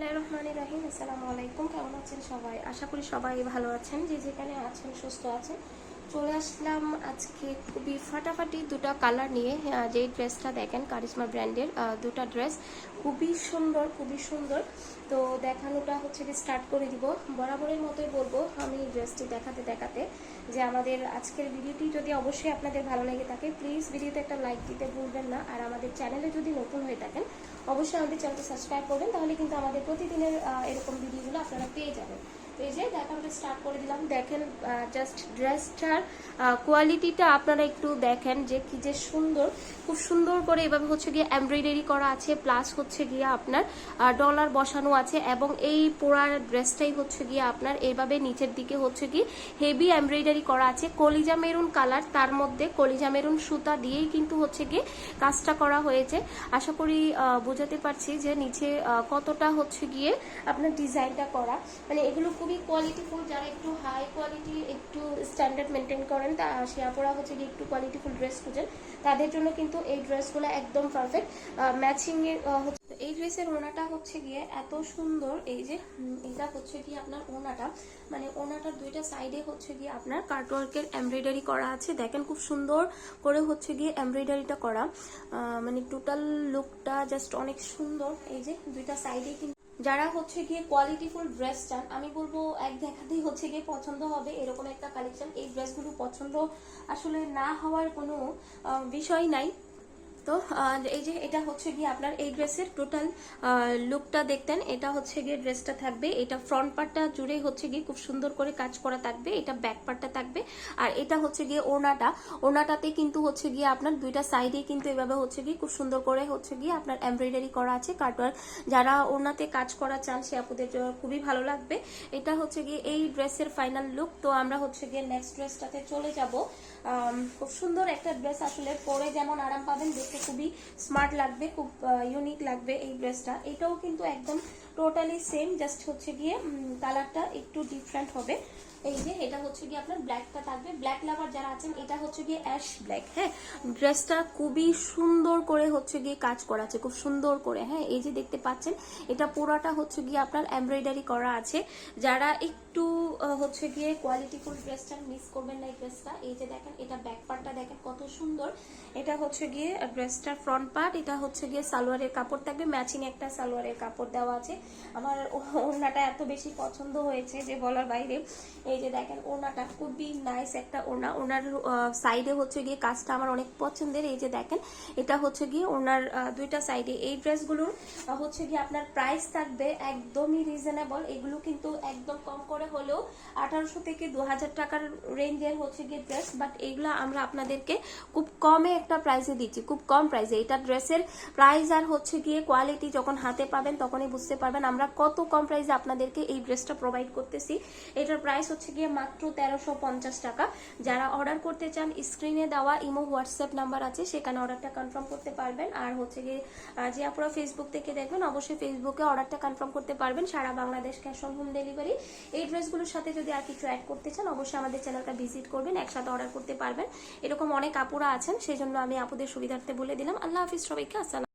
বিসমিল্লাহির রহমান রহিম। আসসালামু আলাইকুম। কেমন আছেন সবাই? আশা করি সবাই ভালো আছেন। যে যেখানে আছেন, সুস্থ আছেন। চলে আসলাম আজকে খুবই ফাটাফাটি দুটো কালার নিয়ে। যেই ড্রেসটা দেখেন কারিশমা ব্র্যান্ডের দুটো ড্রেস খুবই সুন্দর খুবই সুন্দর। তো দেখানোটা হচ্ছে কি স্টার্ট করে দিব। বরাবরের মতোই বলব আমি ড্রেসটি দেখাতে দেখাতে যে আমাদের আজকের ভিডিওটি যদি অবশ্যই আপনাদের ভালো লেগে থাকে প্লিজ ভিডিওতে একটা লাইক দিতে ভুলবেন না। আর আমাদের চ্যানেলে যদি নতুন হয়ে থাকেন, অবশ্যই আমাদের চ্যানেলটি সাবস্ক্রাইব করবেন, তাহলে কিন্তু আমাদের প্রতিদিনের এরকম ভিডিওগুলো আপনারা পেয়ে যাবেন। এই যে স্টার্ট করে দিলাম। দেখেন জাস্ট ড্রেসটার কোয়ালিটিটা আপনারা একটু দেখেন যে কি যে সুন্দর। খুব সুন্দর করে এভাবে হচ্ছে গিয়ে এমব্রয়ডারি করা আছে প্লাস হচ্ছে গিয়ে আপনার ডলার বসানো আছে এবং এই পোড়া ড্রেসটাই হচ্ছে গিয়ে আপনার এভাবে নিচের দিকে হচ্ছে কি হেভি এমব্রয়ডারি করা আছে। কলিজা মেরুন কালার তার মধ্যে কলিজা মেরুন সুতা দিয়েই কিন্তু হচ্ছে গিয়ে কাজটা করা হয়েছে। আশা করি বোঝাতে পারছি যে নিচে কতটা হচ্ছে গিয়ে আপনার ডিজাইনটা করা। মানে এগুলো খুবই কোয়ালিটিফুল যারা একটু হাই কোয়ালিটি একটু স্ট্যান্ডার্ড মেনটেন করেন, তা সে আপনারা হচ্ছে গিয়ে একটু কোয়ালিটিফুল ড্রেস খুঁজেন। তাদের জন্য কিন্তু এই ড্রেসগুলো একদম পারফেক্ট ম্যাচিং এর হচ্ছে এই ড্রেসের ওনাটা হচ্ছে গিয়ে এত সুন্দর। এই যে এটা হচ্ছে গিয়ে আপনার ওনাটা। মানে ওনাটার দুইটা সাইডে হচ্ছে গিয়ে আপনার কার্টওয়ার্কের এমব্রয়ডারি করা আছে। দেখেন খুব সুন্দর করে হচ্ছে গিয়ে এমব্রয়ডারিটা করা। মানে টোটাল লুকটা জাস্ট অনেক সুন্দর। এই যে, দুইটা সাইডে কিন্তু যারা হচ্ছে গিয়ে কোয়ালিটিফুল ড্রেস চান, আমি বলব এক দেখাতেই হচ্ছে গিয়ে পছন্দ হবে, এরকম একটা কালেকশন এই ড্রেসগুলো পছন্দ আসলে না হওয়ার কোনো বিষয় নাই। তো এই যে এটা হচ্ছে গিয়ে আপনার এই ড্রেসের টোটাল লুকটা দেখতেন, এটা হচ্ছে গিয়ে ড্রেসটা থাকবে, এটা ফ্রন্ট পার্টটা জুড়ে হচ্ছে গিয়ে খুব সুন্দর করে কাজ করা থাকবে, এটা ব্যাক পার্টটা থাকবে, আর এটা হচ্ছে গিয়ে ওনাটা ওনাটাতে কিন্তু হচ্ছে গিয়ে আপনার দুইটা সাইডে কিন্তু এভাবে হচ্ছে গিয়ে খুব সুন্দর করে হচ্ছে গিয়ে আপনার এমব্রয়ডারি করা আছে কাটওয়ার যারা ওনাতে কাজ করা চান সে জন্য খুবই ভালো লাগবে। এটা হচ্ছে গিয়ে এই ড্রেসের ফাইনাল লুক তো আমরা হচ্ছে গিয়ে নেক্সট ড্রেসটাতে চলে যাব। খুব সুন্দর একটা ড্রেস আসলে পরে যেমন আরাম পাবেন, দেখতে খুবই স্মার্ট লাগবে খুব ইউনিক লাগবে এই ড্রেসটা এটাও কিন্তু একদম টোটালি সেম জাস্ট হচ্ছে গিয়ে কালারটা একটু ডিফারেন্ট হবে। এই যে, এটা হচ্ছে গিয়ে আপনার ব্ল্যাকটা থাকবে। ব্ল্যাক লাভার যারা আছেন, এটা হচ্ছে গিয়ে অ্যাশ ব্ল্যাক হ্যাঁ? ড্রেসটা খুবই সুন্দর করে হচ্ছে গিয়ে কাজ করা আছে খুব সুন্দর করে হ্যাঁ? এই যে দেখতে পাচ্ছেন, এটা পুরাটা হচ্ছে গিয়ে আপনার এমব্রয়ডারি করা আছে। যারা একটু হচ্ছে গিয়ে কোয়ালিটিফুল ড্রেসটা মিস করবেন না এই ড্রেসটা এই যে দেখেন, এটা ব্যাক পার্টটা দেখেন কত সুন্দর। এটা হচ্ছে গিয়ে ড্রেসটার ফ্রন্ট পার্ট এটা হচ্ছে গিয়ে সালোয়ারের কাপড় থাকবে ম্যাচিং একটা সালোয়ারের কাপড় দেওয়া আছে। আমার ওড়নাটা এত বেশি পছন্দ হয়েছে যে বলার বাইরে। এই যে দেখেন, ওড়নাটা খুবই নাইস একটা ওড়না। ওনার সাইডে হচ্ছে গিয়ে কাজটা আমার অনেক পছন্দের। এই যে দেখেন, এটা হচ্ছে গিয়ে ওনার দুইটা সাইডে এই ড্রেসগুলোর হচ্ছে গিয়ে আপনার প্রাইস থাকবে একদমই রিজনেবল এগুলো কিন্তু একদম কম করে হলেও আঠারোশো থেকে দু হাজার টাকার রেঞ্জের হচ্ছে গিয়ে ড্রেস বাট এইগুলো আমরা আপনাদেরকে খুব কমে একটা প্রাইসে দিচ্ছি। খুব কম প্রাইসে এটা ড্রেসের প্রাইস আর হচ্ছে গিয়ে কোয়ালিটি যখন হাতে পাবেন, তখনই বুঝতে পারবেন আমরা কত কম প্রাইসে আপনাদেরকে এই ড্রেসটা প্রোভাইড করতেছি। এটার প্রাইস হচ্ছে গিয়ে মাত্র তেরোশো পঞ্চাশ টাকা। যারা অর্ডার করতে চান স্ক্রিনে দেওয়া ইমো হোয়াটসঅ্যাপ নাম্বার আছে, সেখানে অর্ডারটা কনফার্ম করতে পারবেন। আর হচ্ছে গিয়ে যে আপনারা ফেসবুক থেকে দেখবেন, অবশ্যই ফেসবুকে অর্ডারটা কনফার্ম করতে পারবেন। সারা Bangladesh cash on home delivery এই ড্রেসগুলোর সাথে যদি আর কিছু অ্যাড করতে চান, অবশ্যই আমাদের চ্যানেলটা ভিজিট করবেন, একসাথে অর্ডার করতে পারবেন। এরকম অনেক আপুরা আছেন সেই জন্য আমি আপুদের সুবিধার্থে বলে দিলাম। আল্লাহ হাফিজ সবাইকে, আসসালাম।